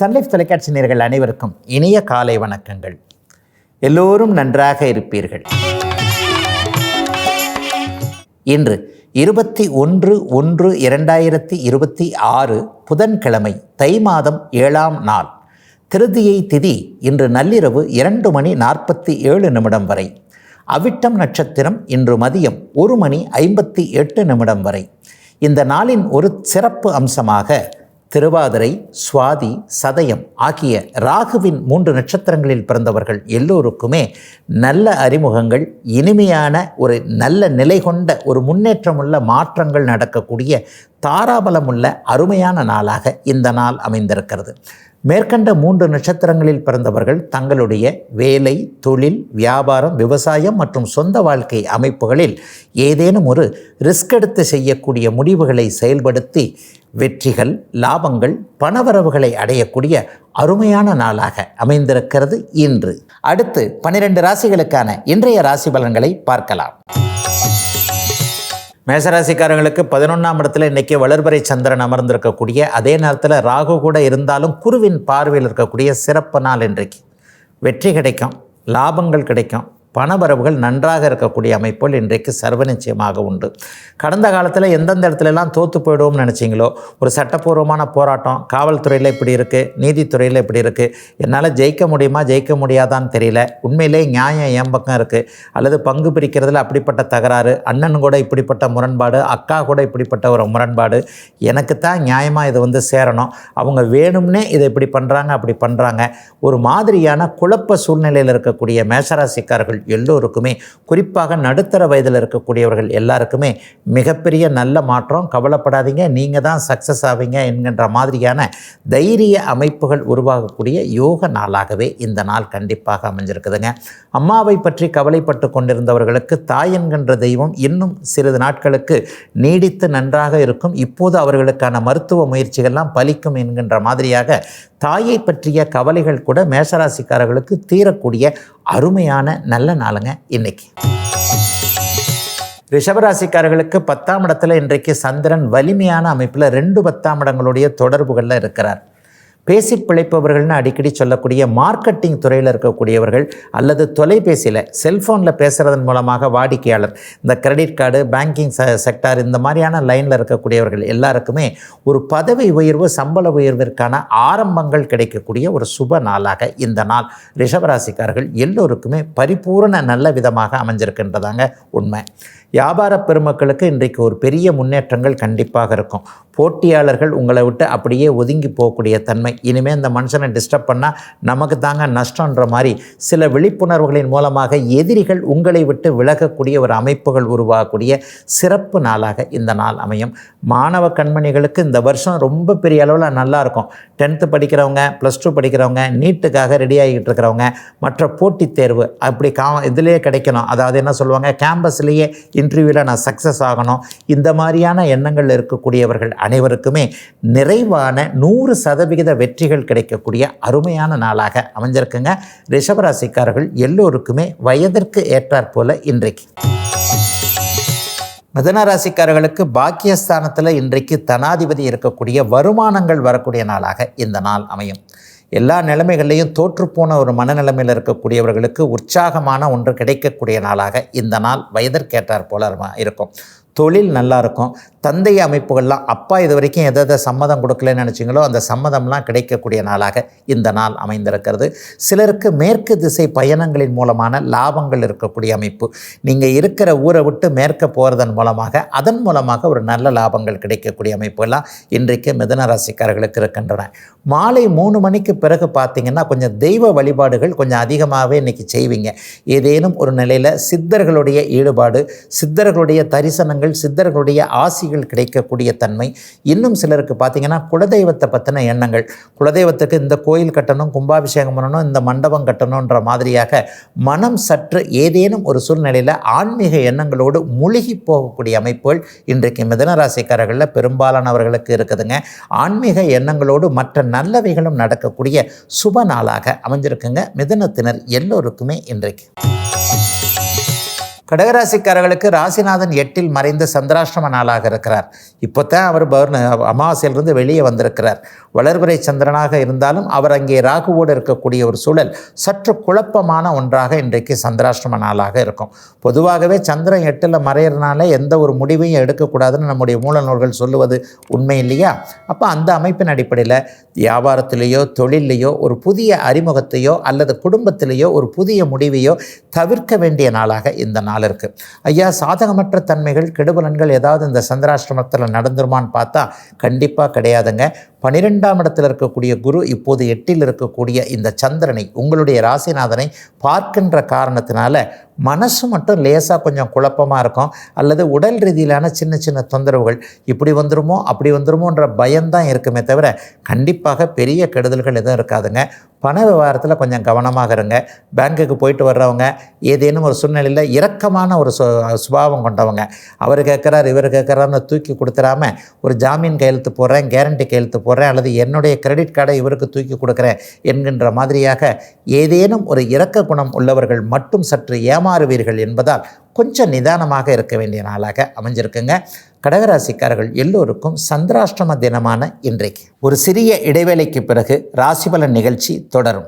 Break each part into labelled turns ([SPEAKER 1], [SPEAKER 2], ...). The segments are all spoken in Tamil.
[SPEAKER 1] சன்லைஃப் தொலைக்காட்சி நேர்கள் அனைவருக்கும் இனிய காலை வணக்கங்கள். எல்லோரும் நன்றாக இருப்பீர்கள். இன்று இருபத்தி ஒன்று ஒன்று இரண்டாயிரத்தி இருபத்தி ஆறு புதன்கிழமை தை மாதம் ஏழாம் நாள். திருதியை திதி இன்று நள்ளிரவு இரண்டு மணி நாற்பத்தி ஏழு நிமிடம் வரை. அவிட்டம் நட்சத்திரம் இன்று மதியம் ஒரு மணி ஐம்பத்தி எட்டு நிமிடம் வரை. இந்த நாளின் ஒரு சிறப்பு அம்சமாக திருவாதிரை சுவாதி சதயம் ஆகிய ராகுவின் மூன்று நட்சத்திரங்களில் பிறந்தவர்கள் எல்லோருக்குமே நல்ல அறிமுகங்கள் இனிமையான ஒரு நல்ல நிலை கொண்ட ஒரு முன்னேற்றமுள்ள மாற்றங்கள் நடக்கக்கூடிய தாராபலமுள்ள அருமையான நாளாக இந்த நாள் அமைந்திருக்கிறது. மேற்கண்ட மூன்று நட்சத்திரங்களில் பிறந்தவர்கள் தங்களுடைய வேலை தொழில் வியாபாரம் விவசாயம் மற்றும் சொந்த வாழ்க்கை அமைப்புகளில் ஏதேனும் ஒரு ரிஸ்க் எடுத்து செய்யக்கூடிய முடிவுகளை செயல்படுத்தி வெற்றிகள் லாபங்கள் பணவரவுகளை அடையக்கூடிய அருமையான நாளாக அமைந்திருக்கிறது இன்று. அடுத்து பனிரெண்டு ராசிகளுக்கான இன்றைய ராசி பலன்களை பார்க்கலாம். மேசராசிக்காரங்களுக்கு பதினொன்றாம் இடத்துல இன்றைக்கி வளர்பறை சந்திரன் அமர்ந்திருக்கக்கூடிய அதே நேரத்தில் ராகு கூட இருந்தாலும் குருவின் பார்வையில் இருக்கக்கூடிய சிறப்பு நாள் இன்றைக்கு. வெற்றி கிடைக்கும் லாபங்கள் கிடைக்கும் பணவரவுகள் நன்றாக இருக்கக்கூடிய அமைப்புகள் இன்றைக்கு சர்வ நிச்சயமாக உண்டு. கடந்த காலத்தில் எந்தெந்த இடத்துலலாம் தோற்று போயிடுவோம்னு நினச்சிங்களோ ஒரு சட்டப்பூர்வமான போராட்டம் காவல்துறையில் இப்படி இருக்குது நீதித்துறையில் இப்படி இருக்குது என்னால் ஜெயிக்க முடியுமா ஜெயிக்க முடியாதான்னு தெரியல உண்மையிலே நியாயம் என் பக்கம் இருக்குது அல்லது பங்கு பிரிக்கிறதுல அப்படிப்பட்ட தகராறு அண்ணன் கூட இப்படிப்பட்ட முரண்பாடு அக்கா கூட இப்படிப்பட்ட ஒரு முரண்பாடு எனக்கு தான் நியாயமாக இது வந்து சேரணும் அவங்க வேணும்னே இதை இப்படி பண்ணுறாங்க அப்படி பண்ணுறாங்க ஒரு மாதிரியான குழப்ப சூழ்நிலையில் இருக்கக்கூடிய மேஷராசிக்காரர்கள் எல்லோருக்குமே குறிப்பாக நடுத்தர வயதில் இருக்கக்கூடியவர்கள் எல்லாருக்குமே மிகப்பெரிய நல்ல மாற்றம். கவலைப்படாதீங்க நீங்கள் தான் சக்ஸஸ் ஆவீங்க என்கின்ற மாதிரியான தைரிய அமைப்புகள் உருவாகக்கூடிய யோக நாளாகவே இந்த நாள் கண்டிப்பாக அமைஞ்சிருக்குதுங்க. அம்மாவை பற்றி கவலைப்பட்டு கொண்டிருந்தவர்களுக்கு தாய் என்கின்ற தெய்வம் இன்னும் சிறிது நாட்களுக்கு நீடித்து நன்றாக இருக்கும். இப்போது அவர்களுக்கான மருத்துவ முயற்சிகள்லாம் பலிக்கும் என்கின்ற மாதிரியாக தாயை பற்றிய கவலைகள் கூட மேஷராசிக்காரர்களுக்கு தீரக்கூடிய அருமையான நல்ல நாளுங்க இன்னைக்கு. ரிஷபராசிக்காரர்களுக்கு பத்தாம் இடத்துல இன்றைக்கு சந்திரன் வலிமையான அமைப்பில் ரெண்டு பத்தாம் இடங்களுடைய தொடர்புகளில் இருக்கிறார். பேசி பிழைப்பவர்கள்னு அடிக்கடி சொல்லக்கூடிய மார்க்கெட்டிங் துறையில் இருக்கக்கூடியவர்கள் அல்லது தொலைபேசியில் செல்ஃபோனில் பேசுகிறதன் மூலமாக வாடிக்கையாளர் இந்த கிரெடிட் கார்டு பேங்கிங் ச செக்டார் இந்த மாதிரியான லைனில் இருக்கக்கூடியவர்கள் எல்லாருக்குமே ஒரு பதவி உயர்வு சம்பள உயர்விற்கான ஆரம்பங்கள் கிடைக்கக்கூடிய ஒரு சுப நாளாக இந்த நாள் ரிஷபராசிக்காரர்கள் எல்லோருக்குமே பரிபூரண நல்ல விதமாக அமைஞ்சிருக்கின்றதாங்க உண்மை. வியாபார பெருமக்களுக்கு இன்றைக்கு ஒரு பெரிய முன்னேற்றங்கள் கண்டிப்பாக இருக்கும். போட்டியாளர்கள் உங்களை விட்டு அப்படியே ஒதுங்கி போகக்கூடிய தன்மை. இனிமேல் இந்த மனுஷனை டிஸ்டர்ப் பண்ணால் நமக்கு தாங்க நஷ்டன்ற மாதிரி. சில விழிப்புணர்வுகளின் மூலமாக எதிரிகள் உங்களை விட்டு விலகக்கூடிய ஒரு அமைப்புகள் உருவாகக்கூடிய சிறப்பு நாளாக இந்த நாள் அமையும். மாணவ கண்மணிகளுக்கு இந்த வருஷம் ரொம்ப பெரிய அளவில் நல்லாயிருக்கும் டென்த்து படிக்கிறவங்க ப்ளஸ் டூ படிக்கிறவங்க நீட்டுக்காக ரெடி ஆகிக்கிட்டு இருக்கிறவங்க மற்ற போட்டித் தேர்வு அப்படி கா இதுலேயே கிடைக்கணும். அதாவது என்ன சொல்லுவாங்க? கேம்பஸ்லேயே இன்டர்வியூவில் நான் சக்ஸஸ் ஆகணும். இந்த மாதிரியான எண்ணங்கள் இருக்கக்கூடியவர்கள் அனைவருக்குமே நிறைவான நூறு சதவிகித வெற்றிகள் கிடைக்கக்கூடிய அருமையான நாளாக அமைஞ்சிருக்குங்க. ரிஷபராசிக்காரர்கள் எல்லோருக்குமே வயதிற்கு ஏற்றாற் போல இன்றைக்கு. மிதன ராசிக்காரர்களுக்கு பாக்கியஸ்தானத்தில் இன்றைக்கு தனாதிபதி இருக்கக்கூடிய வருமானங்கள் வரக்கூடிய நாளாக இந்த நாள் அமையும். எல்லா நிலைமைகள்லையும் தோற்றுப்போன ஒரு மனநிலைமையில் இருக்கக்கூடியவர்களுக்கு உற்சாகமான ஒன்று கிடைக்கக்கூடிய நாளாக இந்த நாள் வயதற்கேற்றார் போல இருக்கும். தொழில் நல்லா இருக்கும் தந்தை அமைப்புகள்லாம் அப்பா இது வரைக்கும் எதை எதை சம்மதம் கொடுக்கலன்னு நினச்சிங்களோ அந்த சம்மதம்லாம் கிடைக்கக்கூடிய நாளாக இந்த நாள் அமைந்திருக்கிறது. சிலருக்கு மேற்கு திசை பயணங்களின் மூலமான லாபங்கள் இருக்கக்கூடிய அமைப்பு. நீங்கள் இருக்கிற ஊரை விட்டு மேற்க போகிறதன் மூலமாக அதன் மூலமாக ஒரு நல்ல லாபங்கள் கிடைக்கக்கூடிய அமைப்புகள்லாம் இன்றைக்கு மிதன ராசிக்காரர்களுக்கு இருக்கின்றன. மாலை மூணு மணிக்கு பிறகு பார்த்தீங்கன்னா கொஞ்சம் தெய்வ வழிபாடுகள் கொஞ்சம் அதிகமாகவே இன்றைக்கி செய்வீங்க. ஏதேனும் ஒரு நிலையில் சித்தர்களுடைய ஈடுபாடு சித்தர்களுடைய தரிசனங்கள் சித்தர்களுடைய ஆசிகள் கிடைக்கக்கூடிய தன்மை. இன்னும் சிலருக்கு பார்த்தீங்கன்னா குலதெய்வத்தை பற்றின எண்ணங்கள். குலதெய்வத்துக்கு இந்த கோயில் கட்டணும் கும்பாபிஷேகம் பண்ணணும் இந்த மண்டபம் கட்டணுன்ற மாதிரியாக மனம் சற்று ஏதேனும் ஒரு சூழ்நிலையில் ஆன்மீக எண்ணங்களோடு முழுகி போகக்கூடிய அமைப்புகள் இன்றைக்கு மிதனராசிக்காரர்களில் பெரும்பாலானவர்களுக்கு இருக்குதுங்க. ஆன்மீக எண்ணங்களோடு மற்ற நல்லவைகளும் நடக்கக்கூடிய சுப நாளாக அமைஞ்சிருக்குங்க. மிதனத்தினர் எல்லோருக்குமே இன்றைக்கு. கடகராசிக்காரர்களுக்கு ராசிநாதன் எட்டில் மறைந்த சந்திராஷ்டம நாளாக இருக்கிறார். இப்போ தான் அவர் பௌர்ண அமாவாசையிலிருந்து வெளியே வந்திருக்கிறார். வளர்புரை சந்திரனாக இருந்தாலும் அவர் அங்கே ராகுவோடு இருக்கக்கூடிய ஒரு சூழல் சற்று குழப்பமான ஒன்றாக இன்றைக்கு சந்திராஷ்டம நாளாக இருக்கும். பொதுவாகவே சந்திரன் எட்டில் மறையிறனால எந்த ஒரு முடிவையும் எடுக்கக்கூடாதுன்னு நம்முடைய மூல நூல்கள் சொல்லுவது உண்மை இல்லையா? அப்போ அந்த அமைப்பின் அடிப்படையில் வியாபாரத்திலேயோ தொழிலையோ ஒரு புதிய அறிமுகத்தையோ அல்லது குடும்பத்திலேயோ ஒரு புதிய முடிவையோ தவிர்க்க வேண்டிய நாளாக இந்த நாள் இருக்குது ஐயா சாதகமற்ற தன்மைகள் கெடுபலன்கள் ஏதாவது இந்த சந்திராசிரமத்தில் நடந்துருமான்னு பார்த்தா கண்டிப்பாக கிடையாதுங்க. பனிரெண்டாம் இடத்தில் இருக்கக்கூடிய குரு இப்போது எட்டில் இருக்கக்கூடிய இந்த சந்திரனை உங்களுடைய ராசிநாதனை பார்க்கின்ற காரணத்தினால மனசு மட்டும் லேசாக கொஞ்சம் குழப்பமாக இருக்கும். அல்லது உடல் ரீதியிலான சின்ன சின்ன தொந்தரவுகள் இப்படி வந்துருமோ அப்படி வந்துருமோன்ற பயம்தான் இருக்குமே தவிர கண்டிப்பாக பெரிய கெடுதல்கள் எதுவும் இருக்காதுங்க. பண விவகாரத்தில் கொஞ்சம் கவனமாக இருங்க. பேங்க்குக்கு போயிட்டு வர்றவங்க ஏதேனும் ஒரு சூழ்நிலையில் இரக்கமான ஒரு சு சுபாவம் கொண்டவங்க அவர் கேட்குறார் இவர் கேட்குறாருன்னு தூக்கி கொடுத்துடாம ஒரு ஜாமீன் கையெழுத்து போடுறேன் கேரண்டி கையெழுத்து போடுறேன் அல்லது என்னுடைய கிரெடிட் கார்டை இவருக்கு தூக்கி கொடுக்குறேன் என்கின்ற மாதிரியாக ஏதேனும் ஒரு இரக்க குணம் உள்ளவர்கள் மட்டும் சற்று ஏமாறுவீர்கள் என்பதால் கொஞ்சம் நிதானமாக இருக்க வேண்டிய நாளாக அமைஞ்சிருக்குங்க. கடகராசிக்காரர்கள் எல்லோருக்கும் சந்திராஷ்டம தினமான இன்றைக்கு. ஒரு சிறிய இடைவேளைக்கு பிறகு ராசிபலன் நிகழ்ச்சி தொடரும்.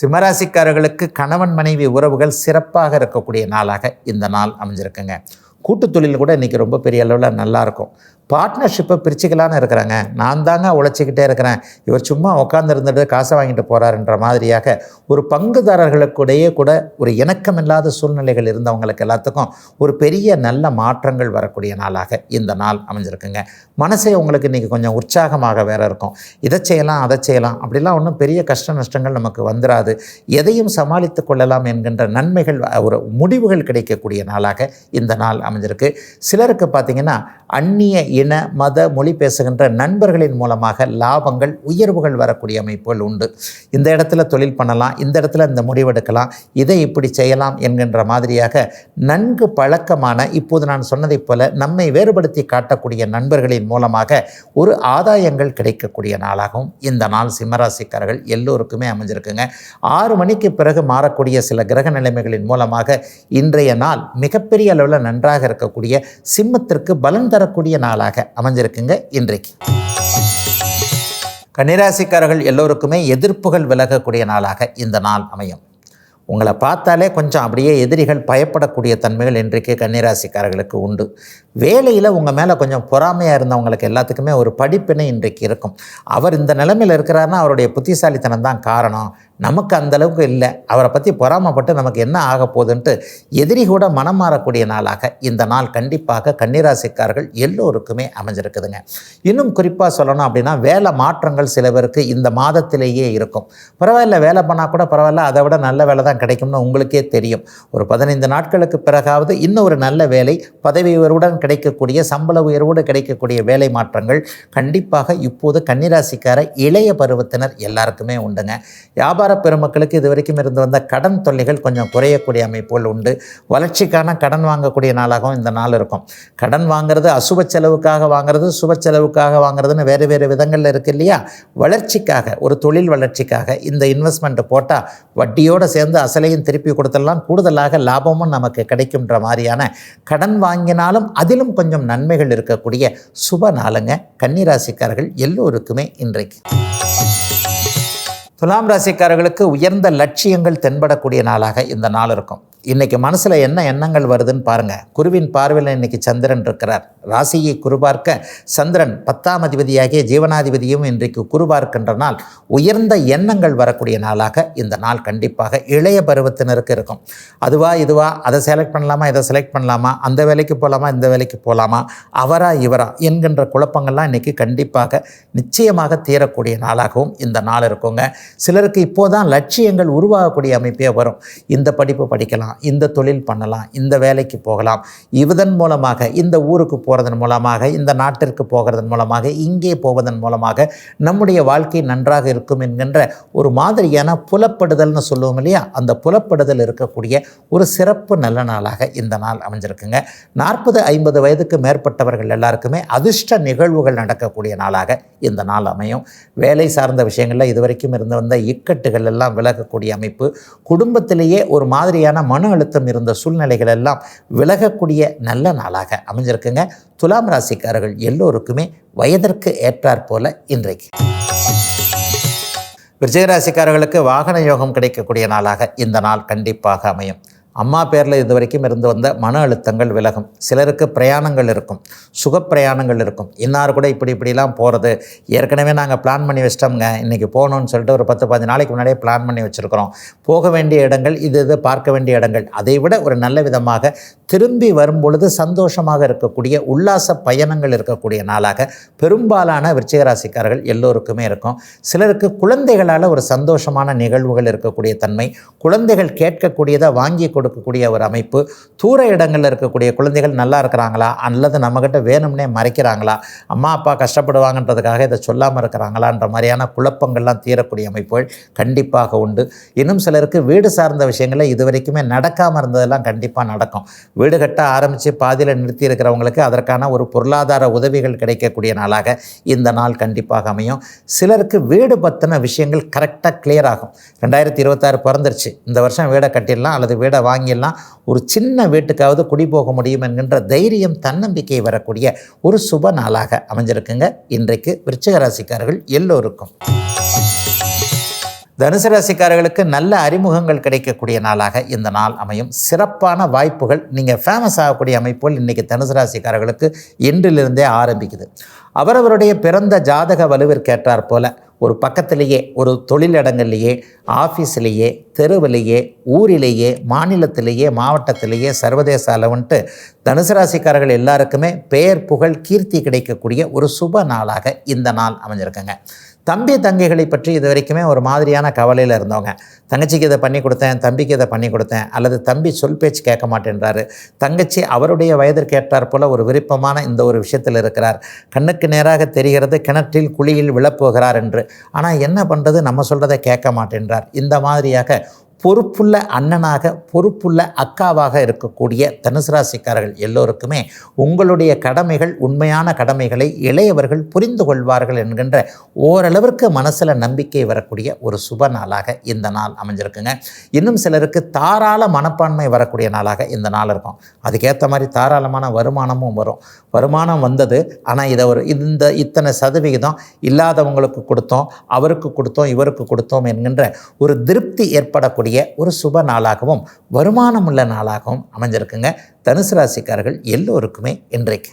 [SPEAKER 1] சிம்மராசிக்காரர்களுக்கு கணவன் மனைவி உறவுகள் சிறப்பாக இருக்கக்கூடிய நாளாக இந்த நாள் அமைஞ்சிருக்குங்க. கூட்டு தொழில் கூட இன்றைக்கி ரொம்ப பெரிய அளவில் நல்லாயிருக்கும் பார்ட்னர்ஷிப்பை பிரிச்சுக்கலான்னு இருக்கிறாங்க. நான் தாங்க உழைச்சிக்கிட்டே இருக்கிறேன். இவர் சும்மா உட்காந்து இருந்துட்டு காசை வாங்கிட்டு போகிறாருன்ற மாதிரியாக ஒரு பங்குதாரர்களுக்குடையே கூட ஒரு இணக்கமில்லாத சூழ்நிலைகள் இருந்தவங்களுக்கு எல்லாத்துக்கும் ஒரு பெரிய நல்ல மாற்றங்கள் வரக்கூடிய நாளாக இந்த நாள் அமைஞ்சிருக்குங்க. மனசே உங்களுக்கு இன்றைக்கி கொஞ்சம் உற்சாகமாக வேற இருக்கும். இதை செய்யலாம் அதை செய்யலாம். அப்படிலாம் ஒன்றும் பெரிய கஷ்ட நஷ்டங்கள் நமக்கு வந்துடாது எதையும் சமாளித்து கொள்ளலாம் என்கின்ற நன்மைகள் ஒரு முடிவுகள் கிடைக்கக்கூடிய நாளாக இந்த நாள் அமைஞ்சிருக்கு. சிலருக்கு பார்த்திங்கன்னா அந்நிய இன மத மொழி பேசுகின்ற நண்பர்களின் மூலமாக லாபங்கள் உயர்வுகள் வரக்கூடிய அமைப்புகள் உண்டு. இந்த இடத்துல தொழில் பண்ணலாம் இந்த இடத்துல இந்த முடிவெடுக்கலாம் இதை இப்படி செய்யலாம் என்கின்ற மாதிரியாக நன்கு பழக்கமான இப்போது நான் சொன்னதைப் போல நம்மை வேறுபடுத்தி காட்டக்கூடிய நண்பர்களின் மூலமாக ஒரு ஆதாயங்கள் கிடைக்கக்கூடிய நாளாகவும் இந்த நாள் சிம்மராசிக்காரர்கள் எல்லோருக்குமே அமைஞ்சிருக்குங்க. ஆறு மணிக்கு பிறகு மாறக்கூடிய சில கிரக நிலைமைகளின் மூலமாக இன்றைய நாள் மிகப்பெரிய அளவில் நன்றாக இருக்கக்கூடிய சிம்மத்திற்கு பலன் தரக்கூடிய நாளாக அமைஞ்சிருக்குங்க இன்றைக்கு. கன்னிராசிக்காரர்கள் எல்லோருக்குமே எதிர்ப்புகள் விலகக்கூடிய நாளாக இந்த நாள் அமையும். உங்களை பார்த்தாலே கொஞ்சம் அப்படியே எதிரிகள் பயப்படக்கூடிய தன்மைகள் இன்றைக்கு கன்னிராசிக்காரர்களுக்கு உண்டு. வேலையில் உங்கள் மேலே கொஞ்சம் பொறாமையாக இருந்தவங்களுக்கு எல்லாத்துக்குமே ஒரு படிப்பினை இன்றைக்கு இருக்கும். அவர் இந்த நிலைமையில் இருக்கிறாருன்னா அவருடைய புத்திசாலித்தனம் தான் காரணம். நமக்கு அந்தளவுக்கு இல்லை. அவரை பற்றி பொறாமப்பட்டு நமக்கு என்ன ஆக போகுதுன்ட்டு எதிரி கூட மனம் மாறக்கூடிய நாளாக இந்த நாள் கண்டிப்பாக கன்னிராசிக்காரர்கள் எல்லோருக்குமே அமைஞ்சிருக்குதுங்க. இன்னும் குறிப்பாக சொல்லணும் அப்படின்னா வேலை மாற்றங்கள் சில பேருக்கு இந்த மாதத்திலேயே இருக்கும். பரவாயில்ல வேலை பண்ணால் கூட பரவாயில்ல அதை விட நல்ல வேலை தான் கிடைக்கும்னு உங்களுக்கே தெரியும். ஒரு பதினைந்து நாட்களுக்கு பிறகாவது இன்னும் ஒரு நல்ல வேலை பதவி உயர்வுடன் கிடைக்கக்கூடிய சம்பள உயர்வோடு கிடைக்கக்கூடிய வேலை மாற்றங்கள் கண்டிப்பாக இப்போது கன்னிராசிக்கார இளைய பருவத்தினர் எல்லாருக்குமே உண்டுங்க. வியாபார பெருமக்களுக்கு இது வரைக்கும் இருந்து வந்த கடன் தொல்லைகள் கொஞ்சம் குறையக்கூடிய அமைப்புகள் உண்டு. வளர்ச்சிக்கான கடன் வாங்கக்கூடிய நாளாகவும் இந்த நாள் இருக்கும். கடன் வாங்குறது அசுப செலவுக்காக வாங்குறது சுப செலவுக்காக வாங்குறதுன்னு வேறு வேறு விதங்களில் இருக்குது இல்லையா? வளர்ச்சிக்காக ஒரு தொழில் வளர்ச்சிக்காக இந்த இன்வெஸ்ட்மெண்ட் போட்டால் வட்டியோடு சேர்ந்து அசலையும் திருப்பி கொடுத்துடலாம். கூடுதலாக லாபமும் நமக்கு கிடைக்கும்ன்ற மாதிரியான கடன் வாங்கினாலும் அதிலும் கொஞ்சம் நன்மைகள் இருக்கக்கூடிய சுப நாளுங்க. கன்னிராசிக்காரர்கள் எல்லோருக்குமே இன்றைக்கு. துலாம் ராசிக்காரர்களுக்கு உயர்ந்த லட்சியங்கள் தென்படக்கூடிய நாளாக இந்த நாள் இருக்கும். இன்றைக்கி மனசில் என்ன எண்ணங்கள் வருதுன்னு பாருங்கள் குருவின் பார்வையில் இன்றைக்கி சந்திரன் இருக்கிறார். ராசியை குருபார்க்க சந்திரன் பத்தாம் அதிபதியாகிய ஜீவனாதிபதியும் இன்றைக்கு குருபார்க்கின்ற நாள் உயர்ந்த எண்ணங்கள் வரக்கூடிய நாளாக இந்த நாள் கண்டிப்பாக இளைய பருவத்தினருக்கு இருக்கும். அதுவா இதுவா அதை செலக்ட் பண்ணலாமா இதை செலக்ட் பண்ணலாமா அந்த வேலைக்கு போகலாமா இந்த வேலைக்கு போகலாமா அவரா இவரா என்கின்ற குழப்பங்கள்லாம் இன்றைக்கி கண்டிப்பாக நிச்சயமாக தீரக்கூடிய நாளாகவும் இந்த நாள் இருக்குங்க. சிலருக்கு இப்போதான் லட்சியங்கள் உருவாகக்கூடிய அமைப்பே வரும். இந்த படிப்பு படிக்கலாம் இந்த தொழில் பண்ணலாம் இந்த வேலைக்கு போகலாம். இதன் மூலமாக இந்த ஊருக்கு போகிறதன் மூலமாக இந்த நாட்டிற்கு போகிறதன் மூலமாக இங்கே போவதன் மூலமாக நம்முடைய வாழ்க்கை நன்றாக இருக்கும் என்கின்ற ஒரு மாதிரியான புலப்படுதல்னு சொல்லுவோம் இல்லையா? அந்த புலப்படுதல் இருக்கக்கூடிய ஒரு சிறப்பு நல்ல நாளாக இந்த நாள் அமைஞ்சிருக்குங்க. நாற்பது ஐம்பது வயதுக்கு மேற்பட்டவர்கள் எல்லாருக்குமே அதிர்ஷ்ட நிகழ்வுகள் நடக்கக்கூடிய நாளாக இந்த நாள் அமையும். வேலை சார்ந்த விஷயங்களில் இதுவரைக்கும் இருந்து வந்த இக்கட்டுகள் எல்லாம் விலகக்கூடிய அமைப்பு. குடும்பத்திலேயே ஒரு மாதிரியான மன மன அழுத்தம் இருந்த சூழ்நிலைகள் எல்லாம் விலகக்கூடிய நல்ல நாளாக அமைஞ்சிருக்குங்க. துலாம் ராசிக்காரர்கள் எல்லோருக்குமே வயதிற்கு ஏற்றாற் போல இன்றைக்கு. விஜயராசிக்காரர்களுக்கு வாகன யோகம் கிடைக்கக்கூடிய நாளாக இந்த நாள் கண்டிப்பாக அமையும். அம்மா பேரில் இது வரைக்கும் இருந்து வந்த மன அழுத்தங்கள் விலகும். சிலருக்கு பிரயாணங்கள் இருக்கும். சுகப்பிரயாணங்கள் இருக்கும். இன்னார் கூட இப்படி இப்படிலாம் போகிறது ஏற்கனவே நாங்கள் பிளான் பண்ணி வச்சிட்டோம்ங்க. இன்றைக்கி போகணும்னு சொல்லிட்டு ஒரு பத்து பதினஞ்சு நாளைக்கு முன்னாடியே பிளான் பண்ணி வச்சுருக்கிறோம். போக வேண்டிய இடங்கள் இது இது பார்க்க வேண்டிய இடங்கள். அதை விட ஒரு நல்ல விதமாக திரும்பி வரும் பொழுது சந்தோஷமாக இருக்கக்கூடிய உல்லாச பயணங்கள் இருக்கக்கூடிய நாளாக பெரும்பாலான விருச்சிகராசிக்காரர்கள் எல்லோருக்குமே இருக்கும். சிலருக்கு குழந்தைகளால் ஒரு சந்தோஷமான நிகழ்வுகள் இருக்கக்கூடிய தன்மை குழந்தைகள் கேட்கக்கூடியதை வாங்கி கொடுக்கக்கூடிய ஒரு அமைப்பு. தூர இடங்களில் இருக்கக்கூடிய குழந்தைகள் நல்லா இருக்கிறாங்களா? அல்லது நம்மக்கிட்ட வேணும்னே மறைக்கிறாங்களா? அம்மா அப்பா கஷ்டப்படுவாங்கன்றதுக்காக இதை சொல்லாமல் இருக்கிறாங்களான்ற மாதிரியான குழப்பங்கள்லாம் தீரக்கூடிய அமைப்புகள் கண்டிப்பாக உண்டு. இன்னும் சிலருக்கு வீடு சார்ந்த விஷயங்களில் இது வரைக்குமே நடக்காமல் இருந்ததெல்லாம் கண்டிப்பாக நடக்கும். வீடு கட்ட ஆரம்பித்து பாதியில் நிறுத்தி இருக்கிறவங்களுக்கு அதற்கான ஒரு பொருளாதார உதவிகள் கிடைக்கக்கூடிய நாளாக இந்த நாள் கண்டிப்பாக அமையும். சிலருக்கு வீடு பற்றின விஷயங்கள் கரெக்டாக கிளியர் ஆகும். ரெண்டாயிரத்தி இருபத்தாறு பிறந்துருச்சு. இந்த வருஷம் வீடை கட்டிடலாம் அல்லது வீடை வாங்கிடலாம் ஒரு சின்ன வீட்டுக்காவது குடி போக முடியும் என்கின்ற தைரியம் தன்னம்பிக்கை வரக்கூடிய ஒரு சுப நாளாக அமைஞ்சிருக்குங்க. இன்றைக்கு விருச்சிக ராசிக்காரர்கள் எல்லோருக்கும். தனுசு ராசிக்காரர்களுக்கு நல்ல அறிமுகங்கள் கிடைக்கக்கூடிய நாளாக இந்த நாள் அமையும். சிறப்பான வாய்ப்புகள் நீங்கள் ஃபேமஸ் ஆகக்கூடிய அமைப்புகள் இன்றைக்கி தனுசு ராசிக்காரர்களுக்கு இன்றிலிருந்தே ஆரம்பிக்குது. அவரவருடைய பிறந்த ஜாதக வலுவிற்கேற்றாற் போல ஒரு பக்கத்திலேயே ஒரு தொழிலிடங்கள்லேயே ஆஃபீஸ்லேயே தெருவிலேயே ஊரிலேயே மாநிலத்திலேயே மாவட்டத்திலேயே சர்வதேச அளவுன்ட்டு தனுசு ராசிக்காரர்கள் எல்லாருக்குமே பெயர் புகழ் கீர்த்தி கிடைக்கக்கூடிய ஒரு சுப நாளாக இந்த நாள் அமைஞ்சிருக்குங்க. தம்பி தங்கைகளை பற்றி இது வரைக்குமே ஒரு மாதிரியான கவலையில் இருந்தவங்க. தங்கச்சிக்கு இதை பண்ணி கொடுத்தேன் தம்பிக்கு இதை பண்ணி கொடுத்தேன் அல்லது தம்பி சொல் பேச்சு கேட்க மாட்டேன்றாரு. தங்கச்சி அவருடைய வயதிற்கேற்றார் போல ஒரு விருப்பமான இந்த ஒரு விஷயத்தில் இருக்கிறார். கண்ணுக்கு நேராக தெரிகிறது கிணற்றில் குழியில் விழப்போகிறார் என்று. ஆனால் என்ன பண்ணுறது நம்ம சொல்கிறத கேட்க மாட்டேன்றார். இந்த மாதிரியாக பொறுப்புள்ள அண்ணனாக பொறுப்புள்ள அக்காவாக இருக்கக்கூடிய தனுசு ராசிக்காரர்கள் எல்லோருக்குமே உங்களுடைய கடமைகள் உண்மையான கடமைகளை இளையவர்கள் புரிந்து கொள்வார்கள் என்கின்ற ஓரளவிற்கு மனசில் நம்பிக்கை வரக்கூடிய ஒரு சுப நாளாக இந்த நாள் அமைஞ்சிருக்குங்க. இன்னும் சிலருக்கு தாராள மனப்பான்மை வரக்கூடிய நாளாக இந்த நாள் இருக்கும். அதுக்கேற்ற மாதிரி தாராளமான வருமானமும் வரும். வருமானம் வந்தது ஆனால் இதை ஒரு இந்த இத்தனை சதவிகிதம் இல்லாதவங்களுக்கு கொடுத்தோம் அவருக்கு கொடுத்தோம் இவருக்கு கொடுத்தோம் என்கின்ற ஒரு திருப்தி ஏற்படக்கூடிய ஒரு சுப நாளாகவும் வருமானம் உள்ள நாளாகவும் அமைஞ்சிருக்குங்க. தனுசு ராசிக்காரர்கள் எல்லோருக்குமே இன்றைக்கு.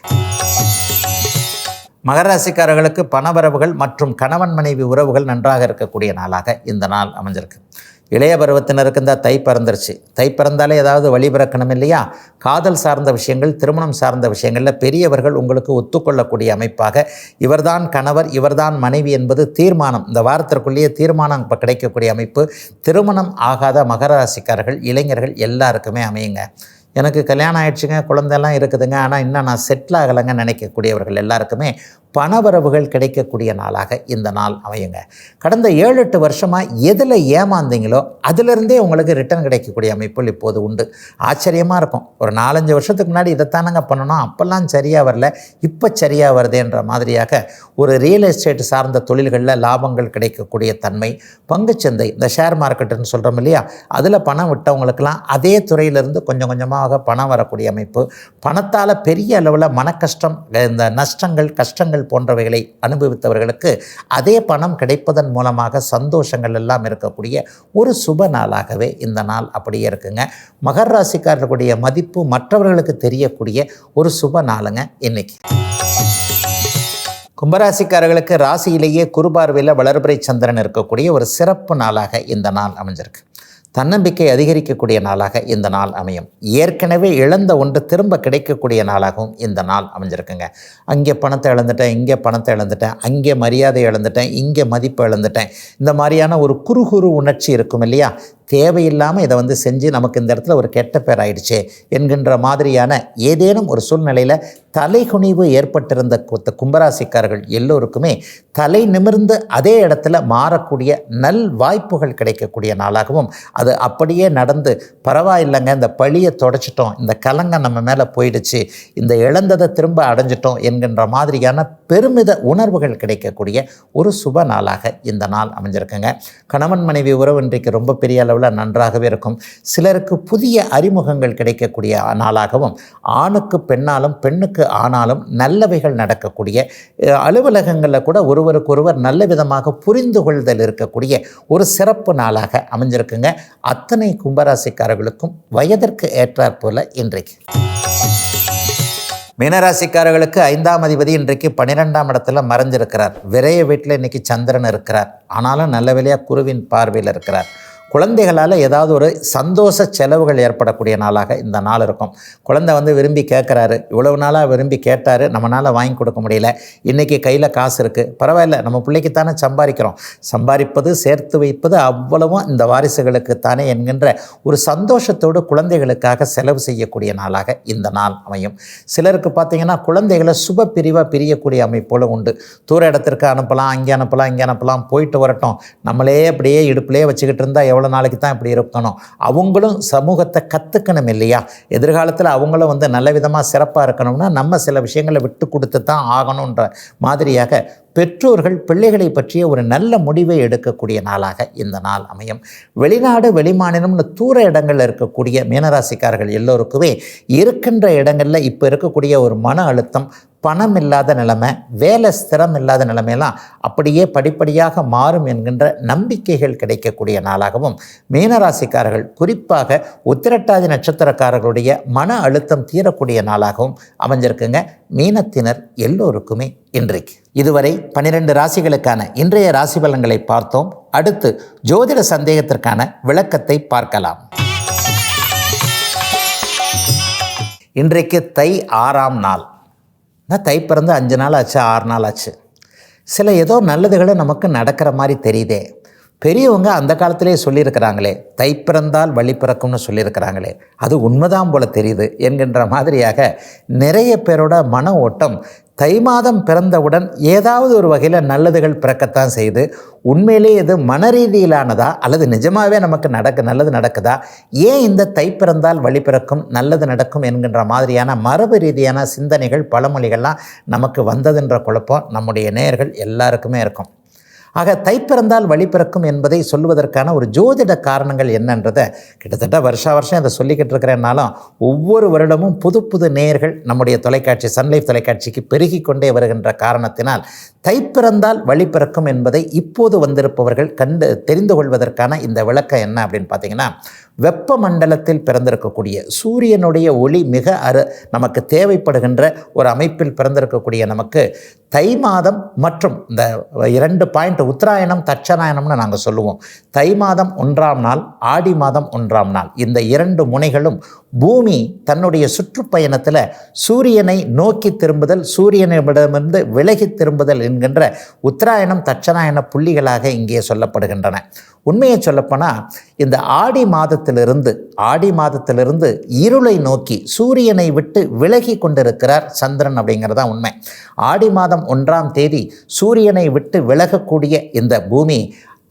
[SPEAKER 1] மகர ராசிக்காரர்களுக்கு பணவரவுகள் மற்றும் கணவன் மனைவி உறவுகள் நன்றாக இருக்கக்கூடிய நாளாக இந்த நாள் அமைஞ்சிருக்கு. இளைய பருவத்தினருக்கு இந்த தை பிறந்துருச்சு. தை பிறந்தாலே ஏதாவது வழி பிறக்கணும் இல்லையா? காதல் சார்ந்த விஷயங்கள் திருமணம் சார்ந்த விஷயங்களில் பெரியவர்கள் உங்களுக்கு ஒத்துக்கொள்ளக்கூடிய அமைப்பாக. இவர்தான் கணவர் இவர்தான் மனைவி என்பது தீர்மானம். இந்த வாரத்திற்குள்ளேயே தீர்மானம் இப்போ கிடைக்கக்கூடிய அமைப்பு. திருமணம் ஆகாத மகர ராசிக்காரர்கள் இளைஞர்கள் எல்லாருக்குமே அமையுங்க. எனக்கு கல்யாணம் ஆயிடுச்சுங்க குழந்தைலாம் இருக்குதுங்க ஆனால் இன்னும் நான் செட்டில் ஆகலைங்க நினைக்கக்கூடியவர்கள் எல்லாருக்குமே பணவரவுகள் கிடைக்கக்கூடிய நாளாக இந்த நாள் அமையுங்க. கடந்த ஏழு எட்டு வருஷமாக எதில் ஏமாந்தீங்களோ அதிலிருந்தே உங்களுக்கு ரிட்டர்ன் கிடைக்கக்கூடிய அமைப்புகள் இப்போது உண்டு. ஆச்சரியமாக இருக்கும். ஒரு நாலஞ்சு வருஷத்துக்கு முன்னாடி இதைத்தானங்க பண்ணணும். அப்போல்லாம் சரியாக வரல. இப்போ சரியாக வருதேன்ற மாதிரியாக ஒரு ரியல் எஸ்டேட் சார்ந்த தொழில்களில் லாபங்கள் கிடைக்கக்கூடிய தன்மை பங்குச்சந்தை இந்த ஷேர் மார்க்கெட்டுன்னு சொல்கிறோம் இல்லையா? அதில் பணம் விட்டவங்களுக்கெல்லாம் அதே துறையிலிருந்து கொஞ்சம் கொஞ்சமாக பணம் வரக்கூடிய அமைப்பு. பணத்தால் பெரிய அளவில் மனக்கஷ்டம் இந்த நஷ்டங்கள் கஷ்டங்கள் போன்றவைகளை அனுபவித்தவர்களுக்கு அதே பணம் கிடைப்பதன் மூலமாக சந்தோஷங்கள் எல்லாம் இருக்கக்கூடிய ஒரு சுப நாளாகவே இந்த நாள் அப்படியே இருக்குங்க. மகர் ராசிக்காரர்களுடைய மதிப்பு மற்றவர்களுக்கு தெரியக்கூடிய ஒரு சுப நாளுங்க இன்னைக்கு. கும்பராசிக்காரர்களுக்கு ராசியிலேயே குருபார்வையில் வளர்பிறை சந்திரன் இருக்கக்கூடிய ஒரு சிறப்பு நாளாக இந்த நாள் அமைஞ்சிருக்கு. தன்னம்பிக்கை அதிகரிக்கக்கூடிய நாளாக இந்த நாள் அமையும். ஏற்கனவே இழந்த ஒன்று திரும்ப கிடைக்கக்கூடிய நாளாகவும் இந்த நாள் அமைஞ்சிருக்குங்க. அங்கே பணத்தை இழந்துட்டேன் இங்கே பணத்தை இழந்துட்டேன் அங்கே மரியாதை இழந்துட்டேன் இங்கே மதிப்பு இழந்துட்டேன். இந்த மாதிரியான ஒரு குறுகுறு உணர்ச்சி இருக்கும் இல்லையா? தேவையில்லாமல் இதை வந்து செஞ்சு நமக்கு இந்த இடத்துல ஒரு கெட்ட பேர் ஆயிடுச்சே என்கின்ற மாதிரியான ஏதேனும் ஒரு சூழ்நிலையில் தலைகுனிவு ஏற்பட்டிருந்த கொத்த கும்பராசிக்காரர்கள் எல்லோருக்குமே தலை நிமிர்ந்து அதே இடத்துல மாறக்கூடிய நல் வாய்ப்புகள் கிடைக்கக்கூடிய நாளாகவும் அது அப்படியே நடந்து பரவாயில்லைங்க இந்த பழியை தொடச்சிட்டோம் இந்த கலங்க நம்ம மேலே போயிடுச்சு இந்த இழந்ததை திரும்ப அடைஞ்சிட்டோம் என்கின்ற மாதிரியான பெருமித உணர்வுகள் கிடைக்கக்கூடிய ஒரு சுப நாளாக இந்த நாள் அமைஞ்சிருக்குங்க. கணவன் மனைவி உறவு இன்றைக்கு ரொம்ப பெரிய அளவு அளவில் நன்றாகவே இருக்கும். சிலருக்கு புதிய அறிமுகங்கள் கிடைக்கக்கூடிய நாளாகவும் ஆணுக்கு பெண்ணாலும் பெண்ணுக்கு ஆனாலும் நல்லவைகள் நடக்கக்கூடிய அலுவலகங்களில் கூட ஒருவருக்கொருவர் நல்ல விதமாக புரிந்து கொள்தல் இருக்கக்கூடிய ஒரு சிறப்பு நாளாக அமைஞ்சிருக்குங்க. அத்தனை கும்பராசிக்காரர்களுக்கும் வயதிற்கு ஏற்றாற் போல இன்றைக்கு. மீனராசிக்காரர்களுக்கு ஐந்தாம் அதிபதி இன்றைக்கு பன்னிரெண்டாம் இடத்துல மறைஞ்சிருக்கிறார் விரைய வீட்டில் இன்னைக்கு சந்திரன் இருக்கிறார். ஆனாலும் நல்ல வேலையாக குருவின் பார்வையில் இருக்கிறார். குழந்தைகளால் ஏதாவது ஒரு சந்தோஷ செலவுகள் ஏற்படக்கூடிய நாளாக இந்த நாள் இருக்கும். குழந்தை வந்து விரும்பி கேட்குறாரு. இவ்வளவு நாளாக விரும்பி கேட்டார். நம்மளால் வாங்கி கொடுக்க முடியல. இன்றைக்கி கையில் காசு இருக்குது பரவாயில்ல. நம்ம பிள்ளைக்குத்தானே சம்பாதிக்கிறோம். சம்பாதிப்பது சேர்த்து வைப்பது அவ்வளவும் இந்த வாரிசுகளுக்கு தானே என்கின்ற ஒரு சந்தோஷத்தோடு குழந்தைகளுக்காக செலவு செய்யக்கூடிய நாளாக இந்த நாள் அமையும். சிலருக்கு பார்த்திங்கன்னா குழந்தைகளை சுப பிரிவாக பிரியக்கூடிய அமைப்போல் உண்டு. தூர இடத்திற்கு அனுப்பலாம் அங்கே அனுப்பலாம் இங்கே அனுப்பலாம் போயிட்டு வரட்டும். நம்மளே அப்படியே இடுப்புலேயே வச்சுக்கிட்டு இருந்தால் எவ்வளோ நாளைக்கு தான் இப்படி இருக்கணும். அவங்களும் சமூகத்தை கற்றுக்கணும் இல்லையா? எதிர்காலத்தில் அவங்களும் வந்து நல்ல விதமாக சிறப்பாக இருக்கணும்னா நம்ம சில விஷயங்களை விட்டு கொடுத்து தான் ஆகணுன்ற மாதிரியாக பெற்றோர்கள் பிள்ளைகளை பற்றிய ஒரு நல்ல முடிவை எடுக்கக்கூடிய நாளாக இந்த நாள் அமையும். வெளிநாடு வெளிமாநிலம்னு தூர இடங்களில் இருக்கக்கூடிய மீனராசிக்காரர்கள் எல்லோருக்குமே இருக்கின்ற இடங்களில் இப்போ இருக்கக்கூடிய ஒரு மன அழுத்தம் பணம் இல்லாத நிலைமை வேலை ஸ்திரம் இல்லாத நிலைமையெல்லாம் அப்படியே படிப்படியாக மாறும் என்கின்ற நம்பிக்கைகள் கிடைக்கக்கூடிய நாளாகவும் மீனராசிக்காரர்கள் குறிப்பாக உத்திரட்டாதி நட்சத்திரக்காரர்களுடைய மன அழுத்தம் தீரக்கூடிய நாளாகவும் அமைஞ்சிருக்குங்க. மீனத்தினர் எல்லோருக்குமே இன்றைக்கு. இதுவரை பனிரெண்டு ராசிகளுக்கான இன்றைய ராசி பலன்களை பார்த்தோம். அடுத்து ஜோதிட சந்தேகத்திற்கான விளக்கத்தை பார்க்கலாம். இன்றைக்கு தை ஆறாம் நாள். நான் தை பிறந்து அஞ்சு நாள் ஆச்சு ஆறு நாள் ஆச்சு. சில ஏதோ நல்லதுகளும் நமக்கு நடக்கிற மாதிரி தெரியுதே. பெரியவங்க அந்த காலத்திலே சொல்லியிருக்கிறாங்களே தை பிறந்தால் வழி பிறக்கும்னு சொல்லியிருக்கிறாங்களே. அது உண்மைதான் போல தெரியுது என்கின்ற மாதிரியாக நிறைய பேரோட மன ஓட்டம் தை மாதம் பிறந்தவுடன் ஏதாவது ஒரு வகையில் நல்லதுகள் பிறக்கத்தான் செய்யுது. உண்மையிலே இது மன ரீதியிலானதா அல்லது நிஜமாகவே நமக்கு நடக்க நல்லது நடக்குதா? ஏன் இந்த தை பிறந்தால் வழி பிறக்கும் நல்லது நடக்கும் என்கின்ற மாதிரியான மரபு ரீதியான சிந்தனைகள் பழமொழிகள்லாம் நமக்கு வந்ததுன்ற குழப்பம் நம்முடைய நேயர்கள் எல்லாருக்குமே இருக்கும். ஆக தைப்பிறந்தால் வழி பிறக்கும் என்பதை சொல்லுவதற்கான ஒரு ஜோதிட காரணங்கள் என்னன்றதை கிட்டத்தட்ட வருஷா வருஷம் இதை சொல்லிக்கிட்டு இருக்கிறேன்னாலும் ஒவ்வொரு வருடமும் புது புது நேயர்கள் நம்முடைய தொலைக்காட்சி சன்லைஃப் தொலைக்காட்சிக்கு பெருகி கொண்டே வருகின்ற காரணத்தினால் தைப்பிறந்தால் வழி பிறக்கும் என்பதை இப்போது வந்திருப்பவர்கள் கண்டு தெரிந்து கொள்வதற்கான இந்த விளக்கம் என்ன அப்படின்னு பார்த்தீங்கன்னா வெப்ப மண்டலத்தில் பிறந்திருக்கக்கூடிய சூரியனுடைய ஒளி மிக அரு நமக்கு தேவைப்படுகின்ற ஒரு அமைப்பில் பிறந்திருக்கக்கூடிய நமக்கு தை மாதம் மற்றும் இந்த இரண்டு பாயிண்ட் உத்தராயணம் தட்சநாயனம்னு நாங்கள் சொல்லுவோம். தை மாதம் ஒன்றாம் நாள் ஆடி மாதம் ஒன்றாம் நாள். இந்த இரண்டு முனைகளும் பூமி தன்னுடைய சுற்றுப்பயணத்தில் சூரியனை நோக்கி திரும்புதல் சூரியனிடமிருந்து விலகி திரும்புதல் என்கின்ற உத்தராயணம் தட்சநாயன புள்ளிகளாக இங்கே சொல்லப்படுகின்றன. உண்மையை சொல்லப்போனால் இந்த ஆடி மாதத்திலிருந்து ஆடி மாதத்திலிருந்து இருளை நோக்கி சூரியனை விட்டு விலகி கொண்டிருக்கிறார் சந்திரன் அப்படிங்கிறது உண்மை. ஆடி மாதம் ஒன்றாம் தேதி சூரியனை விட்டு விலகக்கூடிய இந்த பூமி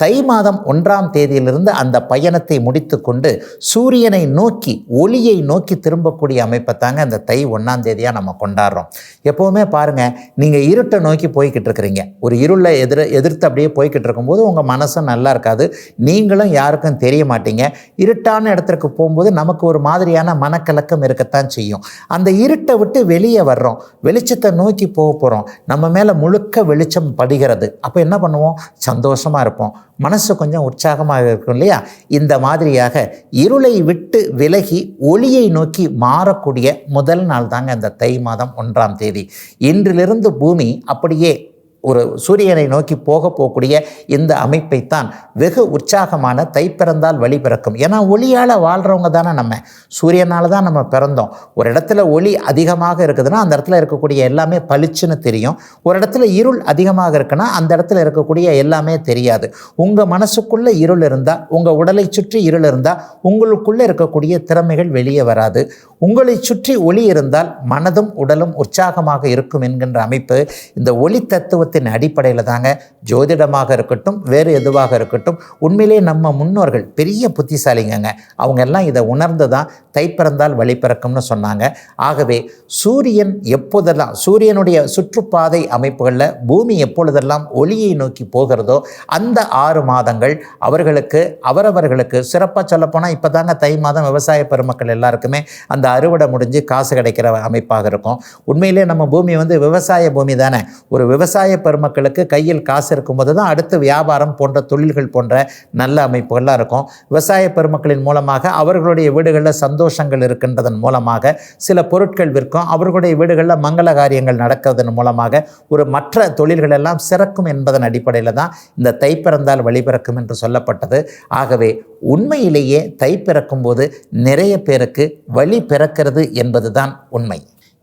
[SPEAKER 1] தை மாதம் ஒன்றாம் தேதியிலிருந்து அந்த பயணத்தை முடித்து கொண்டு சூரியனை நோக்கி ஒளியை நோக்கி திரும்பக்கூடிய அமைப்பை தாங்க அந்த தை ஒன்றாம் தேதியாக நம்ம கொண்டாடுறோம். எப்போவுமே பாருங்கள் நீங்கள் இருட்டை நோக்கி போய்கிட்டு இருக்கிறீங்க. ஒரு இருளை எதிர எதிர்த்து அப்படியே போய்கிட்டு இருக்கும்போது உங்கள் மனசும் நல்லா இருக்காது. நீங்களும் யாருக்கும் தெரிய மாட்டீங்க. இருட்டான இடத்துக்கு போகும்போது நமக்கு ஒரு மாதிரியான மனக்கலக்கம் இருக்கத்தான் செய்யும். அந்த இருட்டை விட்டு வெளியே வர்றோம். வெளிச்சத்தை நோக்கி போக போகிறோம் நம்ம மேலே முழுக்க வெளிச்சம் படுகிறது. அப்போ என்ன பண்ணுவோம்? சந்தோஷமாக இருப்போம். மனசு கொஞ்சம் உற்சாகமாக இருக்கும் இல்லையா? இந்த மாதிரியாக இருளை விட்டு விலகி ஒளியை நோக்கி மாறக்கூடிய முதல் நாள் தாங்க இந்த தை மாதம் ஒன்றாம் தேதி. இன்றிலிருந்து பூமி அப்படியே ஒரு சூரியனை நோக்கி போக போகக்கூடிய இந்த அமைப்பைத்தான் வெகு உற்சாகமான தை பிறந்தால் வழி பிறக்கும். ஏன்னா ஒளியால் வாழ்கிறவங்க தானே நம்ம. சூரியனால் தான் நம்ம பிறந்தோம். ஒரு இடத்துல ஒளி அதிகமாக இருக்குதுன்னா அந்த இடத்துல இருக்கக்கூடிய எல்லாமே பளிச்சுன்னு தெரியும். ஒரு இடத்துல இருள் அதிகமாக இருக்குன்னா அந்த இடத்துல இருக்கக்கூடிய எல்லாமே தெரியாது. உங்கள் மனசுக்குள்ளே இருள் இருந்தால் உங்கள் உடலை சுற்றி இருள் இருந்தால் உங்களுக்குள்ளே இருக்கக்கூடிய திறமைகள் வெளியே வராது. உங்களை சுற்றி ஒளி இருந்தால் மனதும் உடலும் உற்சாகமாக இருக்கும் என்கின்ற அமைப்பு இந்த ஒளி தத்துவத்தை அனுபவத்தின் அடிப்படையில் தாங்க ஜோதிடமாக இருக்கட்டும் வேறு எதுவாக இருக்கட்டும் உண்மையிலே நம்ம முன்னோர்கள் பெரிய புத்திசாலிங்கங்க. அவங்க எல்லாம் இதை உணர்ந்து தான் தைப்பிறந்தால் வழி பிறக்கும்னு சொன்னாங்க. ஆகவே சூரியன் எப்போதெல்லாம் சூரியனுடைய சுற்றுப்பாதை அமைப்புகளில் பூமி எப்பொழுதெல்லாம் ஒளியை நோக்கி போகிறதோ அந்த ஆறு மாதங்கள் அவர்களுக்கு அவரவர்களுக்கு சிறப்பாக சொல்லப்போனால் இப்போ தாங்க தை மாதம் விவசாய பெருமக்கள் எல்லாருக்குமே அந்த அறுவடை முடிஞ்சு காசு கிடைக்கிற அமைப்பாக இருக்கும். உண்மையிலே நம்ம பூமி வந்து விவசாய பூமி தானே. ஒரு விவசாய பெருமக்களுக்கு கையில் காசு இருக்கும்போது தான் அடுத்து வியாபாரம் போன்ற தொழில்கள் போன்ற நல்ல அமைப்புகள்லாம் இருக்கும். விவசாய பெருமக்களின் மூலமாக அவர்களுடைய வீடுகளில் சந்தோஷங்கள் இருக்கின்றதன் மூலமாக சில பொருட்கள் விற்கும். அவர்களுடைய வீடுகளில் மங்கள காரியங்கள் நடக்கிறதன் மூலமாக ஒரு மற்ற தொழில்கள் எல்லாம் சிறக்கும் என்பதன் அடிப்படையில் தான் இந்த தை பிறந்தால் வழி பிறக்கும் என்று சொல்லப்பட்டது. ஆகவே உண்மையிலேயே தை பிறக்கும்போது நிறைய பேருக்கு வழி பிறக்கிறது என்பதுதான் உண்மை.